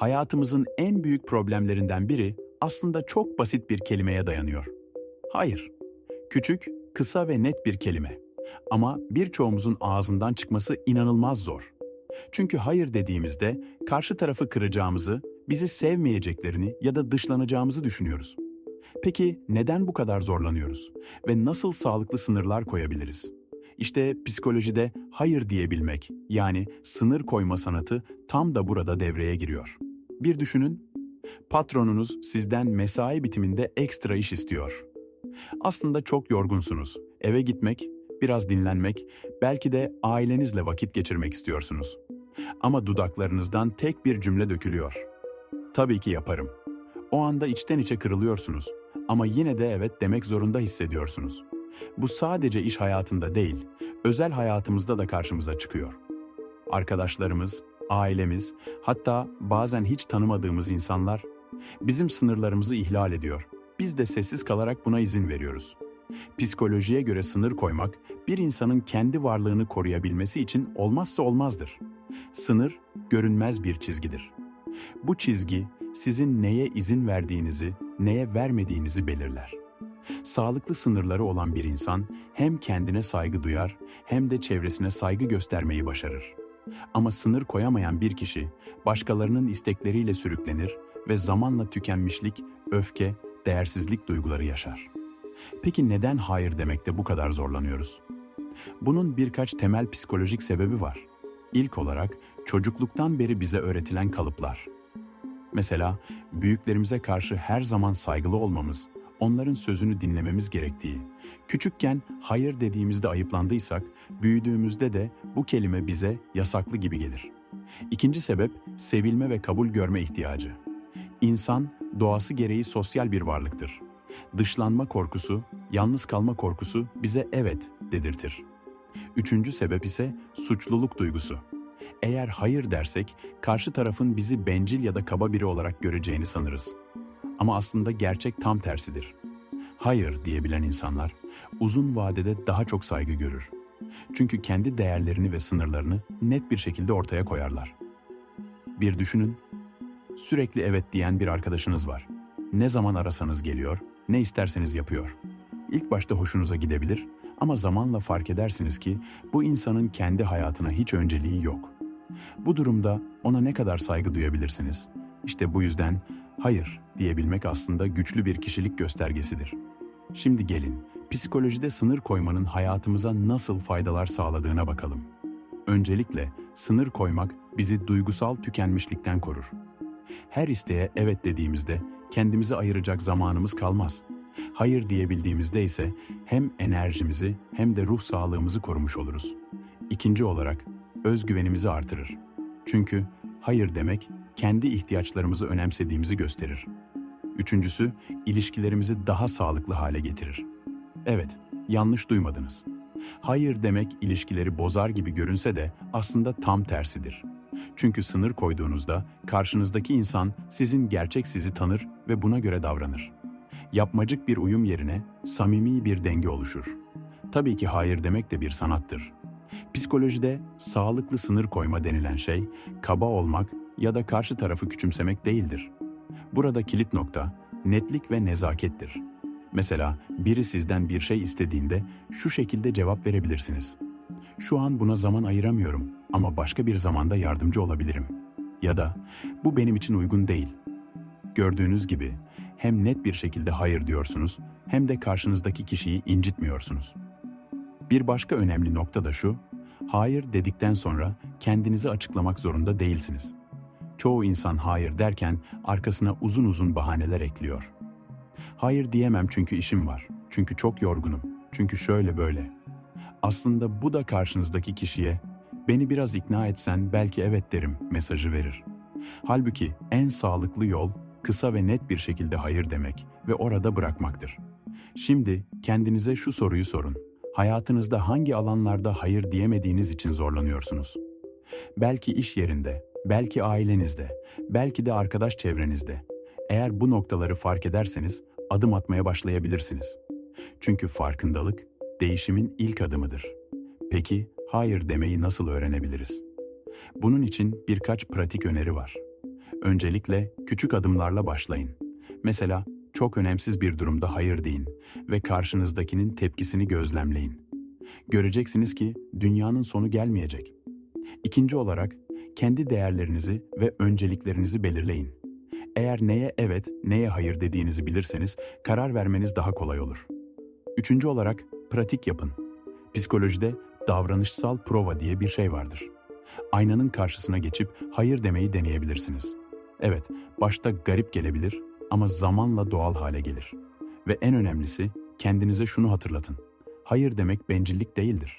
Hayatımızın en büyük problemlerinden biri aslında çok basit bir kelimeye dayanıyor. Hayır. Küçük, kısa ve net bir kelime. Ama birçoğumuzun ağzından çıkması inanılmaz zor. Çünkü hayır dediğimizde karşı tarafı kıracağımızı, bizi sevmeyeceklerini ya da dışlanacağımızı düşünüyoruz. Peki neden bu kadar zorlanıyoruz ve nasıl sağlıklı sınırlar koyabiliriz? İşte psikolojide hayır diyebilmek, yani sınır koyma sanatı tam da burada devreye giriyor. Bir düşünün, patronunuz sizden mesai bitiminde ekstra iş istiyor. Aslında çok yorgunsunuz. Eve gitmek, biraz dinlenmek, belki de ailenizle vakit geçirmek istiyorsunuz. Ama dudaklarınızdan tek bir cümle dökülüyor. Tabii ki yaparım. O anda içten içe kırılıyorsunuz ama yine de evet demek zorunda hissediyorsunuz. Bu sadece iş hayatında değil, özel hayatımızda da karşımıza çıkıyor. Arkadaşlarımız, ailemiz, hatta bazen hiç tanımadığımız insanlar bizim sınırlarımızı ihlal ediyor. Biz de sessiz kalarak buna izin veriyoruz. Psikolojiye göre sınır koymak, bir insanın kendi varlığını koruyabilmesi için olmazsa olmazdır. Sınır, görünmez bir çizgidir. Bu çizgi, sizin neye izin verdiğinizi, neye vermediğinizi belirler. Sağlıklı sınırları olan bir insan hem kendine saygı duyar hem de çevresine saygı göstermeyi başarır. Ama sınır koyamayan bir kişi başkalarının istekleriyle sürüklenir ve zamanla tükenmişlik, öfke, değersizlik duyguları yaşar. Peki neden hayır demekte bu kadar zorlanıyoruz? Bunun birkaç temel psikolojik sebebi var. İlk olarak çocukluktan beri bize öğretilen kalıplar. Mesela büyüklerimize karşı her zaman saygılı olmamız, onların sözünü dinlememiz gerektiği, küçükken hayır dediğimizde ayıplandıysak, büyüdüğümüzde de bu kelime bize yasaklı gibi gelir. İkinci sebep sevilme ve kabul görme ihtiyacı. İnsan doğası gereği sosyal bir varlıktır. Dışlanma korkusu, yalnız kalma korkusu bize evet dedirtir. Üçüncü sebep ise suçluluk duygusu. Eğer hayır dersek karşı tarafın bizi bencil ya da kaba biri olarak göreceğini sanırız. Ama aslında gerçek tam tersidir. Hayır diyebilen insanlar uzun vadede daha çok saygı görür. Çünkü kendi değerlerini ve sınırlarını net bir şekilde ortaya koyarlar. Bir düşünün, sürekli evet diyen bir arkadaşınız var. Ne zaman arasanız geliyor, ne isterseniz yapıyor. İlk başta hoşunuza gidebilir ama zamanla fark edersiniz ki bu insanın kendi hayatına hiç önceliği yok. Bu durumda ona ne kadar saygı duyabilirsiniz? İşte bu yüzden hayır diyebilmek aslında güçlü bir kişilik göstergesidir. Şimdi gelin, psikolojide sınır koymanın hayatımıza nasıl faydalar sağladığına bakalım. Öncelikle sınır koymak bizi duygusal tükenmişlikten korur. Her isteğe evet dediğimizde kendimizi ayıracak zamanımız kalmaz. Hayır diyebildiğimizde ise hem enerjimizi hem de ruh sağlığımızı korumuş oluruz. İkinci olarak özgüvenimizi artırır. Çünkü hayır demek kendi ihtiyaçlarımızı önemsediğimizi gösterir. Üçüncüsü ilişkilerimizi daha sağlıklı hale getirir. Evet, yanlış duymadınız. Hayır demek ilişkileri bozar gibi görünse de aslında tam tersidir. Çünkü sınır koyduğunuzda karşınızdaki insan sizin gerçek sizi tanır ve buna göre davranır. Yapmacık bir uyum yerine samimi bir denge oluşur. Tabii ki hayır demek de bir sanattır. Psikolojide sağlıklı sınır koyma denilen şey kaba olmak ya da karşı tarafı küçümsemek değildir. Burada kilit nokta netlik ve nezakettir. Mesela biri sizden bir şey istediğinde şu şekilde cevap verebilirsiniz. Şu an buna zaman ayıramıyorum ama başka bir zamanda yardımcı olabilirim. Ya da bu benim için uygun değil. Gördüğünüz gibi hem net bir şekilde hayır diyorsunuz hem de karşınızdaki kişiyi incitmiyorsunuz. Bir başka önemli nokta da şu, hayır dedikten sonra kendinizi açıklamak zorunda değilsiniz. Çoğu insan hayır derken arkasına uzun uzun bahaneler ekliyor. Hayır diyemem çünkü işim var. Çünkü çok yorgunum. Çünkü şöyle böyle. Aslında bu da karşınızdaki kişiye beni biraz ikna etsen belki evet derim mesajı verir. Halbuki en sağlıklı yol kısa ve net bir şekilde hayır demek ve orada bırakmaktır. Şimdi kendinize şu soruyu sorun. Hayatınızda hangi alanlarda hayır diyemediğiniz için zorlanıyorsunuz? Belki iş yerinde, belki ailenizde, belki de arkadaş çevrenizde. Eğer bu noktaları fark ederseniz adım atmaya başlayabilirsiniz. Çünkü farkındalık değişimin ilk adımıdır. Peki hayır demeyi nasıl öğrenebiliriz? Bunun için birkaç pratik öneri var. Öncelikle küçük adımlarla başlayın. Mesela çok önemsiz bir durumda hayır deyin ve karşınızdakinin tepkisini gözlemleyin. Göreceksiniz ki dünyanın sonu gelmeyecek. İkinci olarak kendi değerlerinizi ve önceliklerinizi belirleyin. Eğer neye evet, neye hayır dediğinizi bilirseniz karar vermeniz daha kolay olur. Üçüncü olarak pratik yapın. Psikolojide davranışsal prova diye bir şey vardır. Aynanın karşısına geçip hayır demeyi deneyebilirsiniz. Evet, başta garip gelebilir ama zamanla doğal hale gelir. Ve en önemlisi kendinize şunu hatırlatın. Hayır demek bencillik değildir.